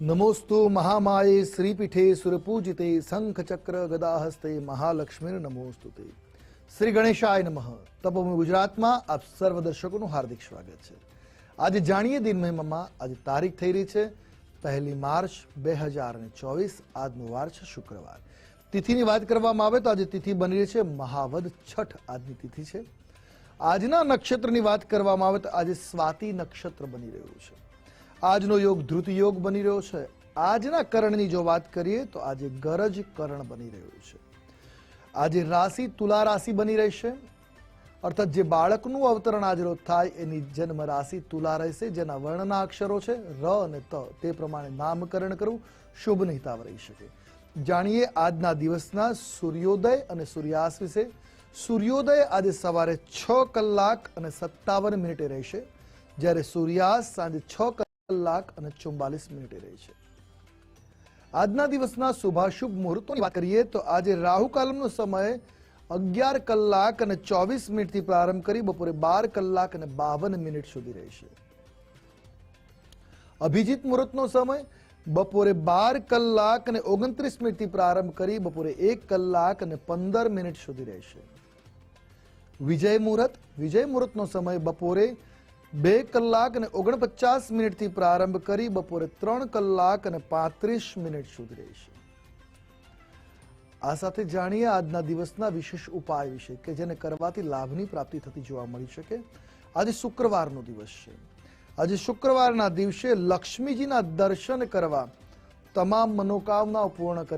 નમોસ્તુ મહામાયે શ્રીપીઠે સુરપૂજિતે શંખ ચક્ર ગદાહસ્તે મહાલક્ષ્મીર નમોસ્તુ તે શ્રી ગણેશાય નમઃ તપોભૂમિ ગુજરાતમાં આપ સર્વ દર્શકોનું હાર્દિક સ્વાગત છે। આજે જાણીએ દિન મહિમામાં આજે તારીખ થઈ રહી છે પહેલી માર્ચ બે હજાર અને ચોવીસ, આજનો વાર છે શુક્રવાર। તિથિની વાત કરવામાં આવે તો આજે તિથિ બની રહી છે મહાવદ છઠ, આજની તિથિ છે। આજના નક્ષત્રની વાત કરવામાં આવે તો આજે સ્વાતિ નક્ષત્ર બની રહ્યું છે। આજનો યોગ ધૃત યોગ બની રહ્યો છે. આજના કરણની જો વાત કરીએ તો આજે ગરજ કરણ બની રહ્યું છે. આજે રાશિ તુલા રાશિ બની રહેશે. અર્થાત જે બાળકનું અવતરણ આજે રોજ થાય એની જન્મ રાશિ તુલા રહેશે, જેના વર્ણના અક્ષરો છે ર અને ત. તે પ્રમાણે નામકરણ કરવું શુભ નહિતાવ રહી શકે. જાણીએ આજના દિવસના સૂર્યોદય અને સૂર્યાસ્ત વિશે. સૂર્યોદય આજે સવારે છ કલાક અને સત્તાવન મિનિટે રહેશે. જ્યારે સૂર્યાસ્ત સાંજે છ કલાક અને ચુમ્બાલીસ મિનિટે રહેશે આજના દિવસના શુભાશુભ મુહૂર્તોની વાત કરીએ તો આજે રાહુકાલમનો સમય અગિયાર કલાક અને ચોવીસ મિનિટથી પ્રારંભ કરી બપોરે બાર કલાક અને બાવન મિનિટ સુધી રહેશે અભિજીત મુહૂર્તનો સમય બપોરે બાર કલાક અને ઓગણત્રીસ મિનિટથી પ્રારંભ કરી બપોરે એક કલાક અને પંદર મિનિટ સુધી રહેશે વિજય મુહૂર્ત, વિજય મુહૂર્તનો સમય બપોરે બે કલાક અને ઓગણપચાસ મિનિટથી પ્રારંભ કરી બપોરે ત્રણ કલાક અને પાંત્રીસ મિનિટ સુધી રહેશે આ સાથે જાણીએ આજના દિવસના વિશેષ ઉપાય વિશે કે જેને કરવાથી લાભની પ્રાપ્તિ થતી જોવા મળી શકે. આજે શુક્રવારનો દિવસ છે. આજે શુક્રવારના દિવસે લક્ષ્મીજીના દર્શન કરવા તમામ મનોકામનાઓ પૂર્ણ કરી